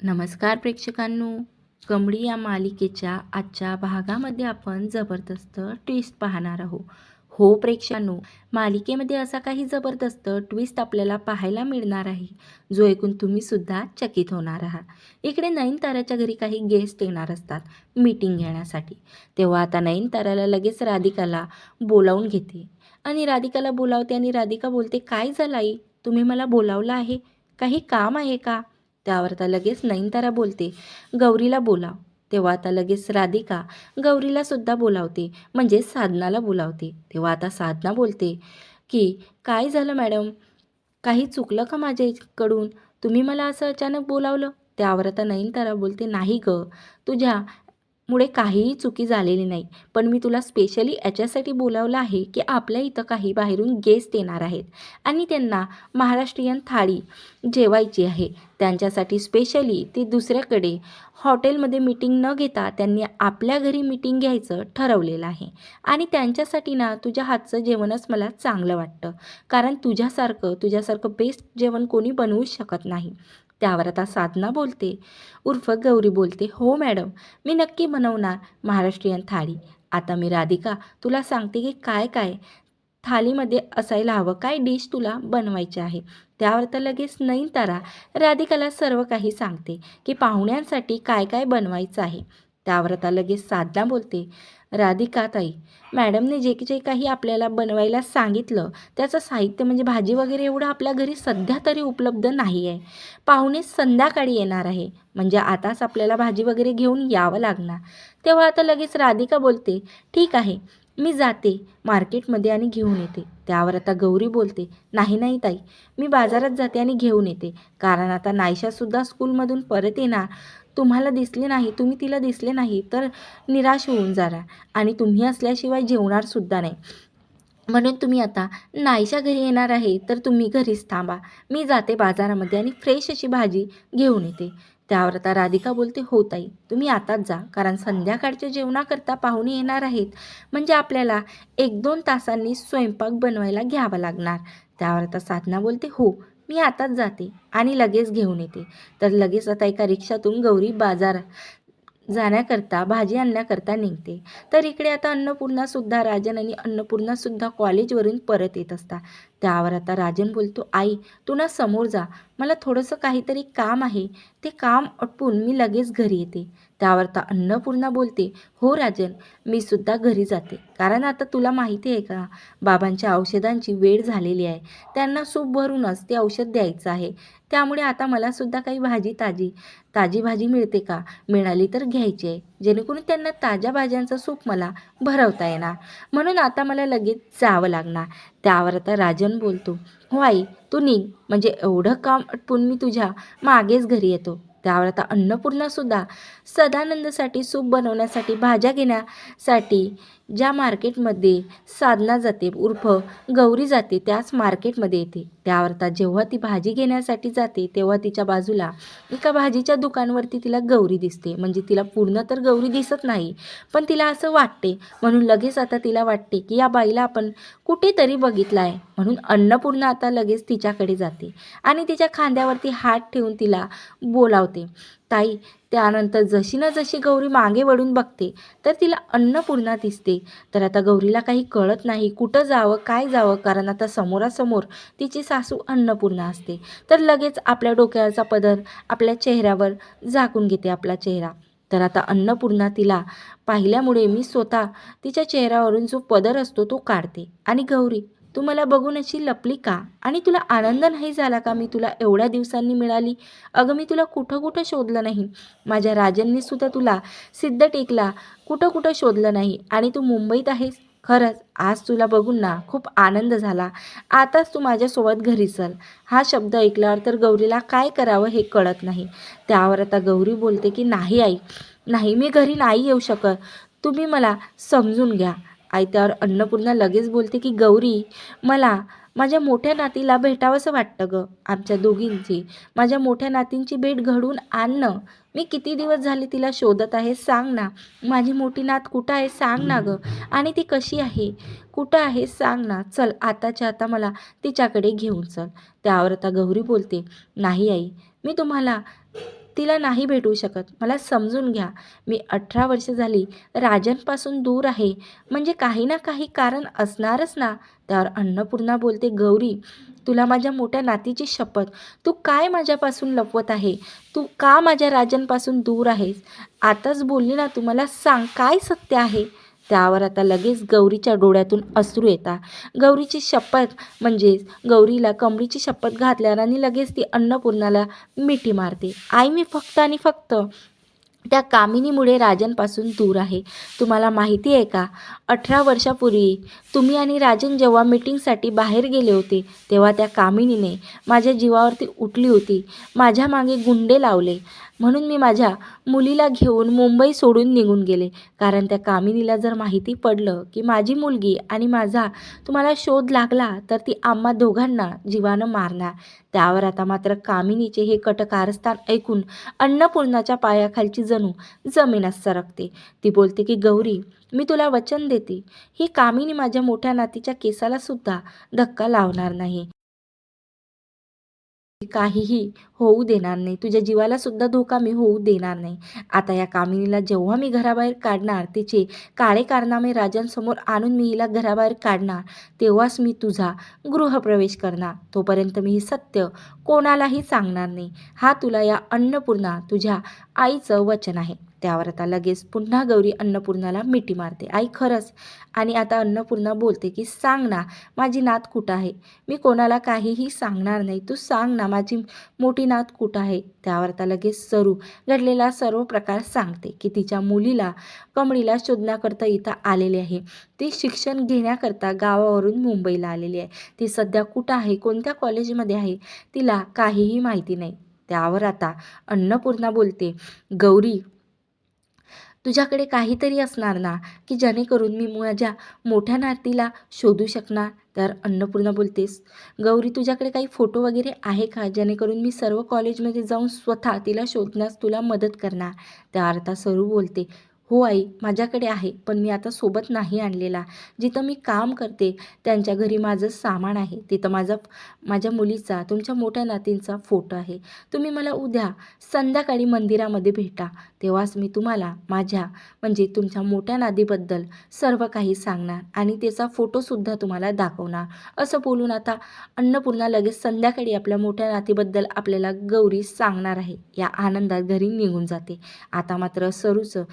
नमस्कार प्रेक्षकांनो. कमळी या मालिकेच्या आजच्या भागामध्ये आपण जबरदस्त ट्विस्ट पाहणार आहोत. हो प्रेक्षांनो मालिकेमध्ये असा काही जबरदस्त ट्विस्ट आपल्याला पाहायला मिळणार आहे जो ऐकून तुम्ही सुद्धा चकित होणार आहात. इकडे नयनताराच्या घरी काही गेस्ट येणार असतात मीटिंग घेण्यासाठी. तेव्हा आता नयनताराला लगेच राधिकाला बोलावून घेते. आणि राधिकाला बोलावते आणि राधिका बोलते काय झालं आई? तुम्ही मला बोलावलं आहे? काही काम आहे का? त्यावर आता लगेच नयनतारा बोलते गौरीला बोलाव. तेव्हा आता लगेच राधिका गौरीला सुद्धा बोलावते म्हणजे साधनाला बोलावते. तेव्हा आता साधना बोलते की काय झालं मॅडम? काही चुकलं का माझ्याकडून? तुम्ही मला असं अचानक बोलावलं? त्यावर आता नयनतारा बोलते नाही ग तुझ्या मुळे काहीही चुकी झालेली नाही. पण मी तुला स्पेशली याच्यासाठी बोलावलं आहे की आपल्या इथं काही बाहेरून गेस्ट येणार आहेत. आणि त्यांना महाराष्ट्रीयन थाळी जेवायची आहे. त्यांच्यासाठी स्पेशली ती दुसऱ्याकडे हॉटेलमध्ये मीटिंग न घेता त्यांनी आपल्या घरी मीटिंग घ्यायचं ठरवलेलं आहे. आणि त्यांच्यासाठी ना तुझ्या हातचं जेवणच मला चांगलं वाटतं. कारण तुझ्यासारखं तुझ्यासारखं बेस्ट जेवण कोणी बनवूच शकत नाही. त्यावर आता साधना बोलते. उर्फ गौरी बोलते हो मॅडम मी नक्की बनवणार महाराष्ट्रीयन थाळी. आता मी राधिका तुला सांगते की काय काय थालीमध्ये असायला हवं काय डिश तुला बनवायची आहे. त्यावर तर लगेच नयनतारा राधिकाला सर्व काही सांगते की पाहुण्यांसाठी काय काय बनवायचं आहे. त्यावर आता लगेच साधना बोलते राधिका ताई मॅडमने जे जे काही आपल्याला बनवायला सांगितलं त्याचं साहित्य म्हणजे भाजी वगैरे एवढं आपल्या घरी सध्या तरी उपलब्ध नाही आहे पाहुणे संध्याकाळी येणार आहे. म्हणजे आताच आपल्याला भाजी वगैरे घेऊन यावं लागणार. तेव्हा आता लगेच राधिका बोलते ठीक आहे मी जाते मार्केटमध्ये आणि घेऊन येते. त्यावर आता गौरी बोलते नाही नाही ताई मी बाजारात जाते आणि घेऊन येते. कारण आता नायशासुद्धा स्कूलमधून परत येणार. तुम्हाला दिसले नाही तुम्ही तिला दिसले नाही तर निराश होऊन जाणार आणि तुम्ही असल्याशिवाय जेवणारसुद्धा नाही. म्हणून तुम्ही आता नाईच्या घरी येणार आहे तर तुम्ही घरीच थांबा. मी जाते बाजारामध्ये आणि फ्रेश अशी भाजी घेऊन येते. त्यावर आता राधिका बोलते हो ताई तुम्ही आताच जा कारण संध्याकाळच्या जेवणाकरता पाहुणे येणार आहेत. म्हणजे आपल्याला एक दोन तासांनी स्वयंपाक बनवायला घ्यावा लागणार. त्यावर आता साधना बोलते हो मी आताच जाते आणि लगेच घेऊन येते. तर लगेच आता एका रिक्षातून गौरी बाजार जाण्याकरता भाजी आणण्याकरता निघते. तर इकडे आता अन्नपूर्णासुद्धा राजन आणि अन्नपूर्णासुद्धा कॉलेजवरून परत येत असतात. त्यावर आता राजन बोलतो आई तू ना समोर जा. मला थोडंसं काहीतरी काम आहे. ते काम अटपून मी लगेच घरी येते. त्यावर आता अन्नपूर्णा बोलते हो राजन मी सुद्धा घरी जाते. कारण आता तुला माहिती आहे का बाबांच्या औषधांची वेळ झालेली आहे. त्यांना सूप भरूनच ते औषध द्यायचं आहे. त्यामुळे आता मला सुद्धा काही भाजी ताजी ताजी भाजी मिळते का? मिळाली तर घ्यायची आहे. जेणेकरून त्यांना ताज्या भाज्यांचं सूप मला भरवता येणार. म्हणून आता मला लगेच जावं लागणार. त्यावर आता राजन बोलतो हो आई तू निघ. म्हणजे एवढं काम आटपून मी तुझ्या मागेच घरी येतो. त्यावर आता अन्नपूर्णासुद्धा सदानंदसाठी सूप बनवण्यासाठी भाज्या घेण्यासाठी ज्या मार्केटमध्ये साधना जाते उर्फ गौरी जाते त्याच मार्केटमध्ये येते. त्यावर जेव्हा ती भाजी घेण्यासाठी जाते तेव्हा तिच्या बाजूला एका भाजीच्या दुकानवरती तिला गौरी दिसते. म्हणजे तिला पूर्ण तर गौरी दिसत नाही पण तिला असं वाटते. म्हणून लगेच आता तिला वाटते की या बाईला आपण कुठेतरी बघितलं आहे म्हणून अन्नपूर्णा आता लगेच तिच्याकडे जाते आणि तिच्या खांद्यावरती हात ठेवून तिला बोलावते. ताई त्यानंतर जशी ना जशी गौरी मागे वळून बघते तर तिला अन्नपूर्णा दिसते. तर आता गौरीला काही कळत नाही कुठं जावं काय जावं कारण आता समोरासमोर तिची सासू अन्नपूर्णा असते. तर लगेच आपल्या डोक्याचा पदर आपल्या चेहऱ्यावर झाकून घेते आपला चेहरा. तर आता अन्नपूर्णा तिला पाहिल्यामुळे मी स्वतः तिच्या चेहऱ्यावरून जो पदर असतो तो काढते. आणि गौरी तू मला बघून अशी लपली का? आणि तुला आनंद नाही झाला का मी तुला एवढ्या दिवसांनी मिळाली? अगं मी तुला कुठं कुठं शोधलं नाही. माझ्या राजांनीसुद्धा तुला सिद्ध टेकला. कुठं कुठं शोधलं नाही. आणि तू मुंबईत आहेस? खरंच आज तुला बघून ना खूप आनंद झाला. आताच तू माझ्यासोबत घरी चल. हा शब्द ऐकल्यावर तर गौरीला काय करावं हे कळत नाही. त्यावर आता गौरी बोलते की नाही आई. नाही मी घरी नाही येऊ शकत. तुम्ही मला समजून घ्या. आई त्यावर अन्नपूर्णा लगेच बोलते की गौरी मला माझ्या मोठ्या नातीला भेटावंसं वाटतं गं आमच्या दोघींची. माझ्या मोठ्या नातींची भेट घडवून आणणं मी किती दिवस झाले तिला शोधत आहे सांग ना. माझी मोठी नात कुठं आहे सांग ना गं. आणि ती कशी आहे? कुठं आहे सांग ना. चल आताच्या आता मला तिच्याकडे घेऊन चल. त्यावर आता गौरी बोलते नाही आई मी तुम्हाला तिला नाही भेटू शकत. मला समजून घ्या. मी अठरा वर्ष झाली. राजांपासून दूर आहे. म्हणजे काही ना काही कारण असणारच ना? त्यावर अन्नपूर्णा बोलते गौरी तुला माझ्या मोठ्या नातीची शपथ. तू काय माझ्यापासून लपवत आहे? तू का माझ्या राजांपासून दूर आहेस? आताच बोलली ना तू मला सांग काय सत्य आहे? त्यावर आता लगेच गौरीच्या डोळ्यातून अश्रू येतात. गौरीची शपथ म्हणजेच गौरीला कमळीची शपथ घातल्यावर आणि लगेच ती अन्नपूर्णाला मिठी मारते. आई मी फक्त आणि फक्त त्या कामिनीमुळे राजनपासून दूर आहे. तुम्हाला माहिती आहे का? अठरा वर्षापूर्वी तुम्ही आणि राजन जेव्हा मीटिंगसाठी बाहेर गेले होते तेव्हा त्या कामिनीने माझ्या जीवावरती उठली होती. माझ्या मागे गुंडे लावले. म्हणून मी माझ्या मुलीला घेऊन मुंबई सोडून निघून गेले. कारण त्या कामिनीला जर माहिती पडलं की माझी मुलगी आणि माझा तुम्हाला शोध लागला तर ती आम्हा दोघांना जीवानं मारणार. त्यावर आता मात्र कामिनीचे हे कटकारस्थान ऐकून अन्नपूर्णाच्या पायाखालची जणू जमीनच सरकते. ती बोलते की गौरी मी तुला वचन देते. ही कामिनी माझ्या मोठ्या नातीच्या केसाला सुद्धा धक्का लावणार नाही. काहीही होऊ देणार नाही. तुझ्या जीवाला सुद्धा धोका मी होऊ देणार नाही. आता या कामिनीला जेव्हा मी घराबाहेर काढणार तिचे काळे कारनामे राजांसमोर आणून मी हिला घराबाहेर काढणार तेव्हाच मी तुझा गृहप्रवेश करणार. तोपर्यंत मी ही सत्य कोणालाही सांगणार नाही. हा तुला या अन्नपूर्णा तुझ्या आईचं वचन आहे. त्यावर आता लगेच पुन्हा गौरी अन्नपूर्णाला मिठी मारते. आई खरंच. आणि आता अन्नपूर्णा बोलते की सांग ना माझी नात कुठं आहे? मी कोणाला काहीही सांगणार नाही. तू सांग ना माझी मोठी नात कुठं आहे? त्यावर आता लगेच सरू घडलेला सर्व प्रकार सांगते की तिच्या मुलीला कमळीला शोधण्याकरता इथं आलेली आहे. ती शिक्षण घेण्याकरता गावावरून मुंबईला आलेली आहे. ती सध्या कुठं आहे? कोणत्या कॉलेजमध्ये आहे? तिला काहीही माहिती नाही. त्यावर आता अन्नपूर्णा बोलते गौरी तुझ्याकडे काहीतरी असणार ना की जेणेकरून मी माझ्या मोठ्या नातीला शोधू शकणार? तर अन्नपूर्णा बोलतेस गौरी तुझ्याकडे काही फोटो वगैरे आहे का जेणेकरून मी सर्व कॉलेजमध्ये जाऊन स्वतः तिला शोधण्यास तुला मदत करणार? त्या अर्थात सरू बोलते हो आई माझ्याकडे आहे पण मी आता सोबत नाही आणलेला. जिथं मी काम करते त्यांच्या घरी माझं सामान आहे. तिथं माझा माझ्या मुलीचा तुमच्या मोठ्या नातींचा फोटो आहे. तुम्ही मला उद्या संध्याकाळी मंदिरामध्ये भेटा. तेव्हाच मी तुम्हाला माझ्या म्हणजे तुमच्या मोठ्या नादीबद्दल सर्व काही सांगणार आणि त्याचा फोटोसुद्धा तुम्हाला दाखवणार. असं बोलून आता अन्नपूर्णा लगेच संध्याकाळी आपल्या मोठ्या नातीबद्दल आपल्याला गौरी सांगणार आहे. या आनंदात घरी निघून जाते. आता मात्र सरूचं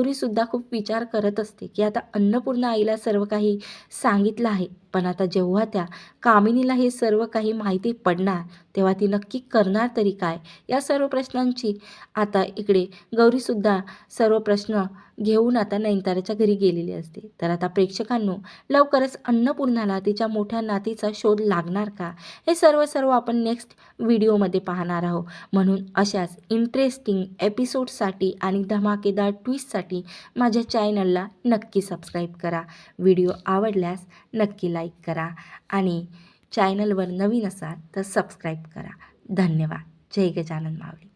गौरीसुद्धा खूप विचार करत असते की आता अन्नपूर्णा आईला सर्व काही सांगितलं आहे. पण आता जेव्हा त्या कामिनीला हे सर्व काही माहिती पडणार तेव्हा ती नक्की करणार तरी काय? या सर्व प्रश्नांची आता इकडे गौरीसुद्धा सर्व प्रश्न घेऊन आता नयनताराच्या घरी गेलेली असते. तर आता प्रेक्षकांनो लवकरच अन्नपूर्णाला तिच्या मोठ्या नातीचा शोध लागणार का? हे सर्व सर्व आपण नेक्स्ट व्हिडिओमध्ये पाहणार आहोत. म्हणून अशाच इंटरेस्टिंग एपिसोडसाठी आणि धमाकेदार ट्विस्टसाठी माझ्या चॅनलला नक्की सबस्क्राईब करा. व्हिडिओ आवडल्यास नक्की लाईक करा आणि चॅनलवर नवीन असाल तर सबस्क्राईब करा. धन्यवाद. जय गजानन मावली